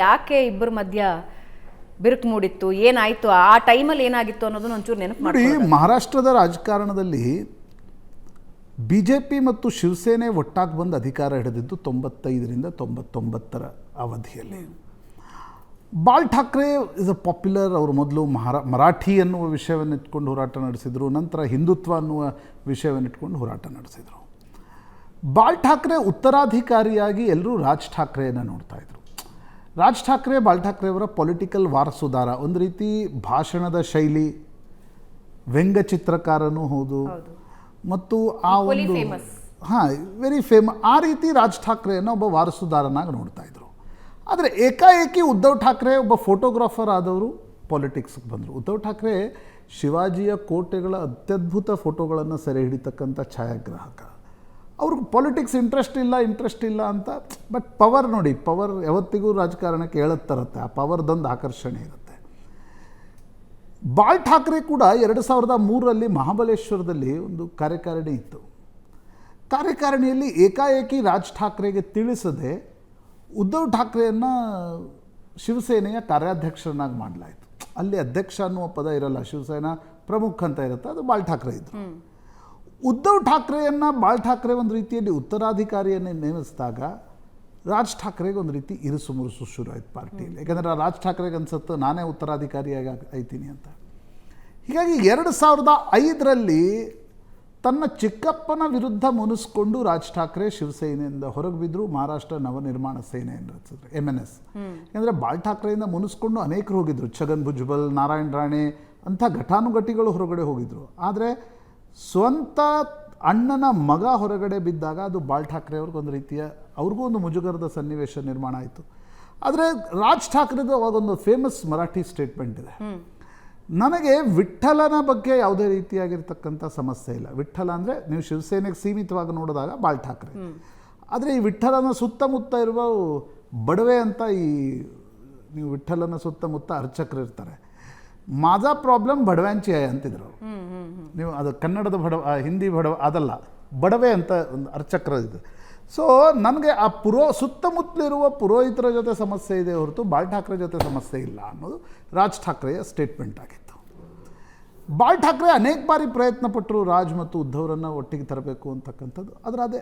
ಯಾಕೆ ಇಬ್ಬರ ಮಧ್ಯ ಬಿರುಕು ಮೂಡಿತ್ತು? ಏನಾಯ್ತು? ಆ ಟೈಮಲ್ಲಿ ಏನಾಗಿತ್ತು ಅನ್ನೋದನ್ನ ಒಂಚೂರು ನೆನಪು ಮಾಡಿ ಮಹಾರಾಷ್ಟ್ರದ ರಾಜಕಾರಣದಲ್ಲಿ ಬಿ ಜೆ ಪಿ ಮತ್ತು ಶಿವಸೇನೆ ಒಟ್ಟಾಗಿ ಬಂದು ಅಧಿಕಾರ ಹಿಡಿದಿದ್ದು ತೊಂಬತ್ತೈದರಿಂದ ತೊಂಬತ್ತೊಂಬತ್ತರ ಅವಧಿಯಲ್ಲಿ. Bal Thackeray is a popular ಅವರು ಮೊದಲು ಮಹಾರಾ ಮರಾಠಿ ಅನ್ನುವ ವಿಷಯವನ್ನು ಇಟ್ಕೊಂಡು ಹೋರಾಟ ನಡೆಸಿದರು ನಂತರ ಹಿಂದುತ್ವ ಅನ್ನುವ ವಿಷಯವನ್ನು ಇಟ್ಕೊಂಡು ಹೋರಾಟ ನಡೆಸಿದರು. ಬಾಲ್ ಠಾಕ್ರೆ ಉತ್ತರಾಧಿಕಾರಿಯಾಗಿ ಎಲ್ಲರೂ ರಾಜ್ ಠಾಕ್ರೆಯನ್ನು ನೋಡ್ತಾ ಇದ್ರು. ರಾಜ್ ಠಾಕ್ರೆ ಬಾಲ್ ಠಾಕ್ರೆ ಅವರ ಪೊಲಿಟಿಕಲ್ ವಾರಸುದಾರ ಒಂದು ರೀತಿ ಭಾಷಣದ ಶೈಲಿ ವ್ಯಂಗ್ಯಚಿತ್ರಕಾರನೂ ಹೌದು. ಮತ್ತು ಆ ಒಂದು. ಹಾಂ ವೆರಿ ಫೇಮ ಆ ರೀತಿ ರಾಜ್ ಠಾಕ್ರೆಯನ್ನು ಒಬ್ಬ ವಾರಸುದಾರನಾಗಿ ನೋಡ್ತಾ ಇದ್ರು. ಆದರೆ ಏಕಾಏಕಿ ಉದ್ಧವ್ ಠಾಕ್ರೆ ಒಬ್ಬ ಫೋಟೋಗ್ರಾಫರ್ ಆದವರು ಪಾಲಿಟಿಕ್ಸ್ಗೆ ಬಂದರು. ಉದ್ಧವ್ ಠಾಕ್ರೆ ಶಿವಾಜಿಯ ಕೋಟೆಗಳ ಅತ್ಯದ್ಭುತ ಫೋಟೋಗಳನ್ನು ಸೆರೆ ಹಿಡಿತಕ್ಕಂಥ ಛಾಯಾಗ್ರಾಹಕ. ಅವ್ರಿಗೆ ಪೊಲಿಟಿಕ್ಸ್ ಇಂಟ್ರೆಸ್ಟ್ ಇಲ್ಲ ಇಂಟ್ರೆಸ್ಟ್ ಇಲ್ಲ ಅಂತ. ಬಟ್ ಪವರ್ ನೋಡಿ ಪವರ್ ಯಾವತ್ತಿಗೂ ರಾಜಕಾರಣಕ್ಕೆ ಹೇಳುತ್ತರತ್ತೆ ಆ ಪವರ್ದೊಂದು ಆಕರ್ಷಣೆ ಇರುತ್ತೆ. ಬಾಲ್ ಠಾಕ್ರೆ ಕೂಡ ಎರಡು ಸಾವಿರದ ಮೂರರಲ್ಲಿ ಮಹಾಬಲೇಶ್ವರದಲ್ಲಿ ಒಂದು ಕಾರ್ಯಕಾರಿಣಿ ಇತ್ತು. ಕಾರ್ಯಕಾರಿಣಿಯಲ್ಲಿ ಏಕಾಏಕಿ ರಾಜ್ ಠಾಕ್ರೆಗೆ ತಿಳಿಸದೆ ಉದ್ಧವ್ ಠಾಕ್ರೆಯನ್ನು ಶಿವಸೇನೆಯ ಕಾರ್ಯಾಧ್ಯಕ್ಷರನ್ನಾಗಿ ಮಾಡಲಾಯಿತು. ಅಲ್ಲಿ ಅಧ್ಯಕ್ಷ ಅನ್ನುವ ಪದ ಇರಲ್ಲ, ಶಿವಸೇನಾ ಪ್ರಮುಖ ಅಂತ ಇರುತ್ತೆ, ಅದು ಬಾಲ್ ಠಾಕ್ರೆ ಇದ್ದರು ಉದ್ಧವ್ ಠಾಕ್ರೆಯನ್ನು ಬಾಳ್ ಠಾಕ್ರೆ ಒಂದು ರೀತಿಯಲ್ಲಿ ಉತ್ತರಾಧಿಕಾರಿಯನ್ನು ನೇಮಿಸಿದಾಗ ರಾಜ್ ಠಾಕ್ರೆಗೆ ಒಂದು ರೀತಿ ಇರುಸು ಮುರುಸು ಶುರು ಆಯ್ತು ಪಾರ್ಟಿಯಲ್ಲಿ. ಯಾಕಂದರೆ ರಾಜ್ ಠಾಕ್ರೆಗೆ ಅನ್ಸುತ್ತೆ, ನಾನೇ ಉತ್ತರಾಧಿಕಾರಿಯಾಗಿ ಐತೀನಿ ಅಂತ. ಹೀಗಾಗಿ ಎರಡು ಸಾವಿರದ ಐದರಲ್ಲಿ ತನ್ನ ಚಿಕ್ಕಪ್ಪನ ವಿರುದ್ಧ ಮುನಿಸ್ಕೊಂಡು ರಾಜ್ ಠಾಕ್ರೆ ಶಿವಸೇನೆಯಿಂದ ಹೊರಗೆ ಬಿದ್ದರು ಮಹಾರಾಷ್ಟ್ರ ನವನಿರ್ಮಾಣ ಸೇನೆಯನ್ನು ರಚಿಸಿದ್ರು ಎಂ ಎನ್ ಎಸ್ ಯಾಕಂದರೆ ಬಾಳ್ ಠಾಕ್ರೆಯಿಂದ ಮುನಿಸ್ಕೊಂಡು ಅನೇಕರು ಹೋಗಿದ್ರು, ಛಗನ್ ಭುಜ್ಬಲ್ ನಾರಾಯಣ್ ರಾಣೆ, ಅಂಥ ಘಟಾನುಘಟಿಗಳು ಹೊರಗಡೆ ಹೋಗಿದ್ರು. ಆದರೆ ಸ್ವಂತ ಅಣ್ಣನ ಮಗ ಹೊರಗಡೆ ಬಿದ್ದಾಗ ಅದು ಬಾಳ್ ಠಾಕ್ರೆ ಅವ್ರಿಗೆ ಒಂದು ರೀತಿಯ ಅವ್ರಿಗೂ ಒಂದು ಮುಜುಗರದ ಸನ್ನಿವೇಶ ನಿರ್ಮಾಣ ಆಯಿತು. ಆದರೆ ರಾಜ್ ಠಾಕ್ರೆದು ಅವಾಗೊಂದು ಫೇಮಸ್ ಮರಾಠಿ ಸ್ಟೇಟ್ಮೆಂಟ್ ಇದೆ. ನನಗೆ ವಿಠ್ಠಲನ ಬಗ್ಗೆ ಯಾವುದೇ ರೀತಿಯಾಗಿರ್ತಕ್ಕಂಥ ಸಮಸ್ಯೆ ಇಲ್ಲ. ವಿಠ್ಠಲ ಅಂದರೆ ನೀವು ಶಿವಸೇನೆಗೆ ಸೀಮಿತವಾಗಿ ನೋಡಿದಾಗ ಬಾಳ್ ಠಾಕ್ರೆ. ಆದರೆ ಈ ವಿಠ್ಠಲನ ಸುತ್ತಮುತ್ತ ಇರುವ ಬಡವೆ ಅಂತ ಈ ನೀವು ವಿಠ್ಠಲನ ಸುತ್ತಮುತ್ತ ಅರ್ಚಕರು ಇರ್ತಾರೆ. ಮಾಜಾ ಪ್ರಾಬ್ಲಮ್ ಬಡವ್ಯಾಂಚಿ ಅಂತಿದ್ರು. ನೀವು ಅದು ಕನ್ನಡದ ಬಡವ ಹಿಂದಿ ಬಡವ ಅದಲ್ಲ ಬಡವೆ ಅಂತ ಒಂದು ಅರ್ಚಕ್ರ ಇದೆ. ಸೊ ನನಗೆ ಆ ಪುರೋ ಸುತ್ತಮುತ್ತಲಿರುವ ಪುರೋಹಿತರ ಜೊತೆ ಸಮಸ್ಯೆ ಇದೆ ಹೊರತು ಬಾಲ್ ಠಾಕ್ರೆ ಜೊತೆ ಸಮಸ್ಯೆ ಇಲ್ಲ ಅನ್ನೋದು ರಾಜ್ ಠಾಕ್ರೆಯ ಸ್ಟೇಟ್ಮೆಂಟ್ ಆಗಿತ್ತು. ಬಾಲ್ ಠಾಕ್ರೆ ಅನೇಕ ಬಾರಿ ಪ್ರಯತ್ನ ಪಟ್ಟರು ರಾಜ್ ಮತ್ತು ಉದ್ಧವರನ್ನು ಒಟ್ಟಿಗೆ ತರಬೇಕು ಅಂತಕ್ಕಂಥದ್ದು. ಆದರೆ ಅದೇ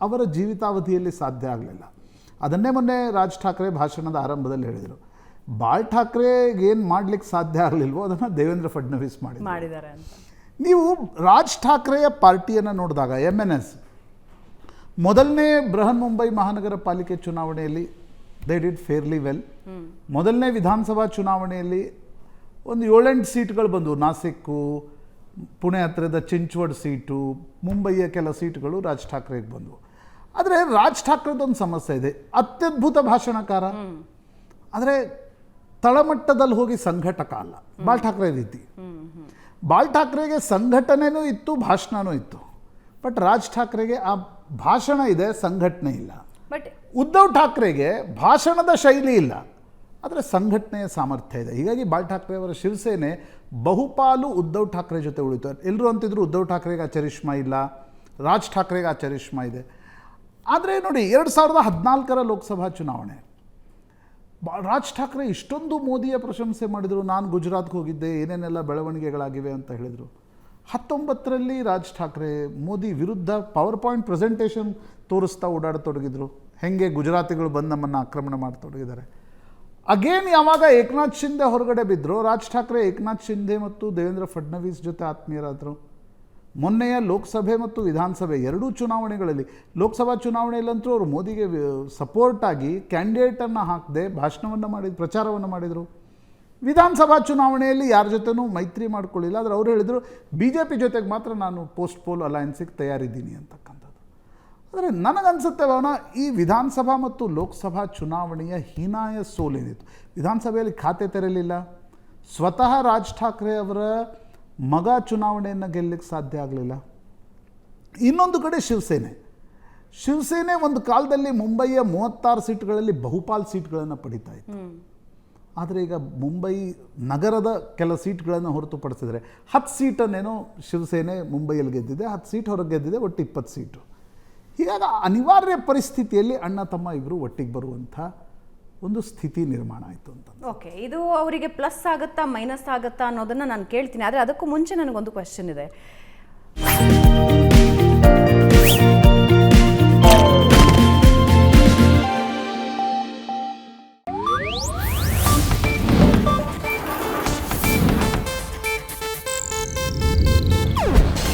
ಅವರ ಜೀವಿತಾವಧಿಯಲ್ಲಿ ಸಾಧ್ಯ ಆಗಲಿಲ್ಲ. ಅದನ್ನೇ ಮೊನ್ನೆ ರಾಜ್ ಠಾಕ್ರೆ ಭಾಷಣದ ಆರಂಭದಲ್ಲಿ ಹೇಳಿದರು. ಬಾಲ್ ಠಾಕ್ರೆಗೆ ಏನು ಮಾಡ್ಲಿಕ್ಕೆ ಸಾಧ್ಯ ಆಗಲಿಲ್ವೋ ಅದನ್ನು ದೇವೇಂದ್ರ ಫಡ್ನವೀಸ್ ಮಾಡಿ ಮಾಡಿದ್ದಾರೆ ಅಂತ. ನೀವು ರಾಜ್ ಠಾಕ್ರೆಯ ಪಾರ್ಟಿಯನ್ನು ನೋಡಿದಾಗ ಎಂ ಎನ್ ಎಸ್ ಮೊದಲನೇ ಬೃಹನ್ ಮುಂಬೈ ಮಹಾನಗರ ಪಾಲಿಕೆ ಚುನಾವಣೆಯಲ್ಲಿ ದೇ ಡಿಡ್ ಫೇರ್ಲಿ ವೆಲ್ ಮೊದಲನೇ ವಿಧಾನಸಭಾ ಚುನಾವಣೆಯಲ್ಲಿ ಒಂದು ಏಳೆಂಟು ಸೀಟ್ಗಳು ಬಂದವು. ನಾಸಿಕ್ಕು ಪುಣೆ ಹತ್ತಿರದ ಚಿಂಚ್ವಡ್ ಸೀಟು ಮುಂಬೈಯ ಕೆಲ ಸೀಟ್ಗಳು ರಾಜ್ ಠಾಕ್ರೆಗೆ ಬಂದವು. ಆದರೆ ರಾಜ್ ಠಾಕ್ರೆದೊಂದು ಸಮಸ್ಯೆ ಇದೆ. ಅತ್ಯದ್ಭುತ ಭಾಷಣಕಾರ. ಆದರೆ ತಳಮಟ್ಟದಲ್ಲಿ ಹೋಗಿ ಸಂಘಟಕ ಅಲ್ಲ. ಬಾಲ್ ಠಾಕ್ರೆ ರೀತಿ. ಬಾಲ್ ಠಾಕ್ರೆಗೆ ಸಂಘಟನೆನೂ ಇತ್ತು ಭಾಷಣನೂ ಇತ್ತು. ಬಟ್ ರಾಜ್ ಠಾಕ್ರೆಗೆ ಆ ಭಾಷಣ ಇದೆ ಸಂಘಟನೆ ಇಲ್ಲ. ಬಟ್ ಉದ್ಧವ್ ಠಾಕ್ರೆಗೆ ಭಾಷಣದ ಶೈಲಿ ಇಲ್ಲ. ಆದರೆ ಸಂಘಟನೆಯ ಸಾಮರ್ಥ್ಯ ಇದೆ. ಹೀಗಾಗಿ ಬಾಲ್ ಠಾಕ್ರೆ ಅವರ ಶಿವಸೇನೆ ಬಹುಪಾಲು ಉದ್ಧವ್ ಠಾಕ್ರೆ ಜೊತೆ ಉಳಿತು. ಎಲ್ಲರೂ ಅಂತಿದ್ರು ಉದ್ಧವ್ ಠಾಕ್ರೆಗೆ ಆ ಚರಿಷ್ಮಾ ಇಲ್ಲ ರಾಜ್ ಠಾಕ್ರೆಗೆ ಆ ಚರಿಷ್ಮಾ ಇದೆ. ಆದರೆ ನೋಡಿ ಎರಡು ಸಾವಿರದ ಹದಿನಾಲ್ಕರ ಲೋಕಸಭಾ ಚುನಾವಣೆ. ರಾಜ್ ಠಾಕ್ರೆ ಇಷ್ಟೊಂದು ಮೋದಿಯ ಪ್ರಶಂಸೆ ಮಾಡಿದರು, ನಾನು ಗುಜರಾತ್ಗೆ ಹೋಗಿದ್ದೆ, ಏನೇನೆಲ್ಲ ಬೆಳವಣಿಗೆಗಳಾಗಿವೆ ಅಂತ ಹೇಳಿದರು. ಹತ್ತೊಂಬತ್ತರಲ್ಲಿ ರಾಜ್ ಠಾಕ್ರೆ ಮೋದಿ ವಿರುದ್ಧ ಪವರ್ ಪಾಯಿಂಟ್ ಪ್ರೆಸೆಂಟೇಷನ್ ತೋರಿಸ್ತಾ ಓಡಾಡತೊಡಗಿದ್ರು. ಹೆಂಗೆ ಗುಜರಾತಿಗಳು ಬಂದು ನಮ್ಮನ್ನು ಆಕ್ರಮಣ ಮಾಡ್ತೊಡಗಿದ್ದಾರೆ. ಅಗೇನ್ ಯಾವಾಗ ಏಕನಾಥ್ ಶಿಂದೆ ಹೊರಗಡೆ ಬಿದ್ದರು ರಾಜ್ ಠಾಕ್ರೆ ಏಕನಾಥ್ ಶಿಂದೆ ಮತ್ತು ದೇವೇಂದ್ರ ಫಡ್ನವೀಸ್ ಜೊತೆ ಆತ್ಮೀಯರಾದರು. ಮೊನ್ನೆಯ ಲೋಕಸಭೆ ಮತ್ತು ವಿಧಾನಸಭೆ ಎರಡೂ ಚುನಾವಣೆಗಳಲ್ಲಿ, ಲೋಕಸಭಾ ಚುನಾವಣೆಯಲ್ಲಂತೂ ಅವರು ಮೋದಿಗೆ ಸಪೋರ್ಟ್ ಆಗಿ ಕ್ಯಾಂಡಿಡೇಟನ್ನು ಹಾಕದೆ ಭಾಷಣವನ್ನು ಮಾಡಿದ, ಪ್ರಚಾರವನ್ನು ಮಾಡಿದರು. ವಿಧಾನಸಭಾ ಚುನಾವಣೆಯಲ್ಲಿ ಯಾರ ಜೊತೆನೂ ಮೈತ್ರಿ ಮಾಡ್ಕೊಳ್ಳಿಲ್ಲ. ಆದರೆ ಅವ್ರು ಹೇಳಿದರು ಬಿ ಜೆ ಪಿ ಜೊತೆಗೆ ಮಾತ್ರ ನಾನು ಪೋಸ್ಟ್ ಪೋಲ್ ಅಲಯನ್ಸಿಗೆ ತಯಾರಿದ್ದೀನಿ ಅಂತಕ್ಕಂಥದ್ದು. ಆದರೆ ನನಗನ್ಸುತ್ತೆ ಭವನ, ಈ ವಿಧಾನಸಭಾ ಮತ್ತು ಲೋಕಸಭಾ ಚುನಾವಣೆಯ ಹೀನಾಯ ಸೋಲೇನಿತ್ತು. ವಿಧಾನಸಭೆಯಲ್ಲಿ ಖಾತೆ ತೆರಲಿಲ್ಲ. ಸ್ವತಃ ರಾಜ್ ಠಾಕ್ರೆ ಅವರ ಮಗ ಚುನಾವಣೆಯನ್ನು ಗೆಲ್ಲಕ್ಕೆ ಸಾಧ್ಯ ಆಗಲಿಲ್ಲ. ಇನ್ನೊಂದು ಕಡೆ ಶಿವಸೇನೆ. ಶಿವಸೇನೆ ಒಂದು ಕಾಲದಲ್ಲಿ ಮುಂಬೈಯ ಮೂವತ್ತಾರು ಸೀಟ್ಗಳಲ್ಲಿ ಬಹುಪಾಲು ಸೀಟ್ಗಳನ್ನು ಪಡಿತಾ ಇತ್ತು. ಆದರೆ ಈಗ ಮುಂಬೈ ನಗರದ ಕೆಲ ಸೀಟ್ಗಳನ್ನು ಹೊರತುಪಡಿಸಿದರೆ ಹತ್ತು ಸೀಟನ್ನೇನು ಶಿವಸೇನೆ ಮುಂಬೈಯಲ್ಲಿ ಗೆದ್ದಿದೆ ಹತ್ತು ಸೀಟ್ ಹೊರಗೆ ಗೆದ್ದಿದೆ ಒಟ್ಟು ಇಪ್ಪತ್ತು ಸೀಟು. ಹೀಗಾಗಿ ಅನಿವಾರ್ಯ ಪರಿಸ್ಥಿತಿಯಲ್ಲಿ ಅಣ್ಣ ತಮ್ಮ ಇಬ್ಬರು ಒಟ್ಟಿಗೆ ಬರುವಂಥ ಒಂದು ಸ್ಥಿತಿ ನಿರ್ಮಾಣ ಆಯಿತು ಅಂತ ಓಕೆ ಇದು ಅವರಿಗೆ ಪ್ಲಸ್ ಆಗುತ್ತಾ ಮೈನಸ್ ಆಗುತ್ತಾ ಅನ್ನೋದನ್ನ ನಾನು ಕೇಳ್ತೀನಿ ಆದರೆ ಅದಕ್ಕೂ ಮುಂಚೆ ನನಗೊಂದು ಕ್ವೆಶನ್ ಇದೆ.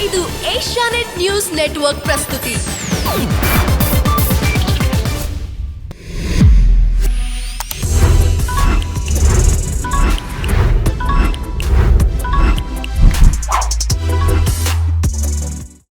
ಇದು ಏಷ್ಯಾನೆಟ್ ನ್ಯೂಸ್ ನೆಟ್ವರ್ಕ್ ಪ್ರಸ್ತುತಿ.